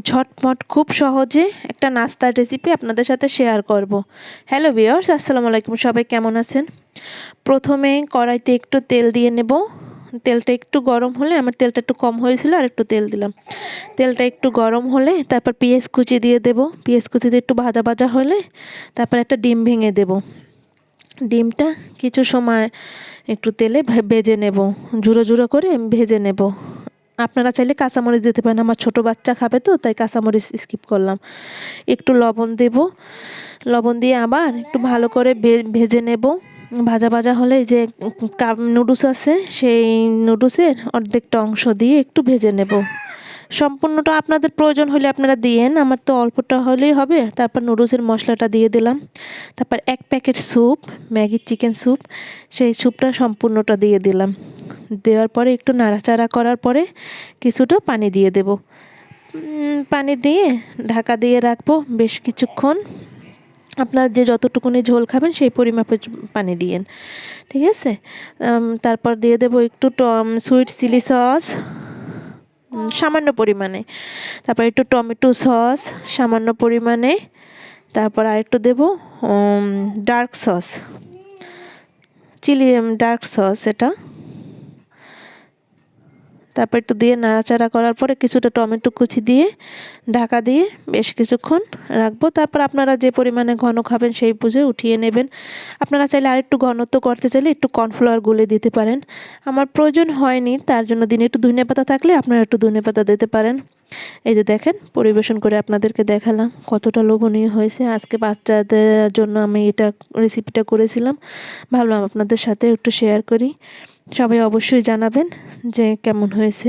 ঝটপট খুব সহজে একটা নাস্তার রেসিপি আপনাদের সাথে শেয়ার করব। হ্যালো ভিওর্স আসসালামু আলাইকুম, সবাই কেমন আছেন? প্রথমে কড়াইতে একটু তেল দিয়ে নেব। তেলটা একটু গরম হলে, আমার তেলটা একটু কম হয়েছিল, আর একটু তেল দিলাম। তেলটা একটু গরম হলে, তারপর পেঁয়াজ কুচি দিয়ে দেব। পেঁয়াজ কুচি দিয়ে একটু ভাজা ভাজা হলে, তারপর একটা ডিম ভেঙে দেব। ডিমটা কিছু সময় একটু তেলে ভেজে নেব। জুড়ো জুড়ো করে ভেজে নেব। আপনারা চাইলে কাঁচামরিচ দিতে পারেন। আমার ছোটো বাচ্চা খাবে তো, তাই কাঁচামরিচ স্কিপ করলাম। একটু লবণ দেব। লবণ দিয়ে আবার একটু ভালো করে ভেজে নেব। ভাজা ভাজা হলে যে কাপ নুডলস আছে, সেই নুডলসের অর্ধেকটা অংশ দিয়ে একটু ভেজে নেব। সম্পূর্ণটা আপনাদের প্রয়োজন হলে আপনারা দিয়েন। আমার তো অল্পটা হলেই হবে। তারপর নুডলসের মশলাটা দিয়ে দিলাম। তারপর এক প্যাকেট স্যুপ ম্যাগির চিকেন স্যুপ সেই স্যুপটা সম্পূর্ণটা দিয়ে দিলাম। দেওয়ার পরে একটু নাড়াচাড়া করার পরে কিছুটা পানি দিয়ে দেব। পানি দিয়ে ঢাকা দিয়ে রাখব বেশ কিছুক্ষণ। আপনার যে যতটুকুনি ঝোল খাবেন সেই পরিমাপে পানি দিয়েন। ঠিক আছে? তারপর দিয়ে দেবো একটু টম, সুইট চিলি সস সামান্য পরিমাণে। তারপর একটু টমেটো সস, সামান্য পরিমাণে। তারপর আর একটু দেবো dark sauce. Chilli dark sauce এটা। তারপর একটু দিয়ে নাড়াচাড়া করার পরে কিছুটা টমেটো কুচি দিয়ে, ঢাকা দিয়ে বেশ কিছুক্ষণ রাখব। তারপর আপনারা যে পরিমাণে ঘন খাবেন সেই বুঝে উঠিয়ে নেবেন। আপনারা চাইলে আরেকটু ঘনত্ব করতে চাইলে একটু কর্নফ্লাওয়ার গুলে দিতে পারেন। আমার প্রয়োজন হয়নি, তার জন্য দিনে একটু ধনে পাতা থাকলে আপনারা একটু ধনে পাতা দিতে পারেন। এই যে দেখেন, পরিবেশন করে আপনাদেরকে দেখালাম কতটা লোভনীয় হয়েছে। আজকে বাচ্চাদের জন্য আমি এটা রেসিপিটা করেছিলাম। ভাবলাম আপনাদের সাথে একটু শেয়ার করি। সবাই অবশ্যই জানাবেন যে কেমন হয়েছে।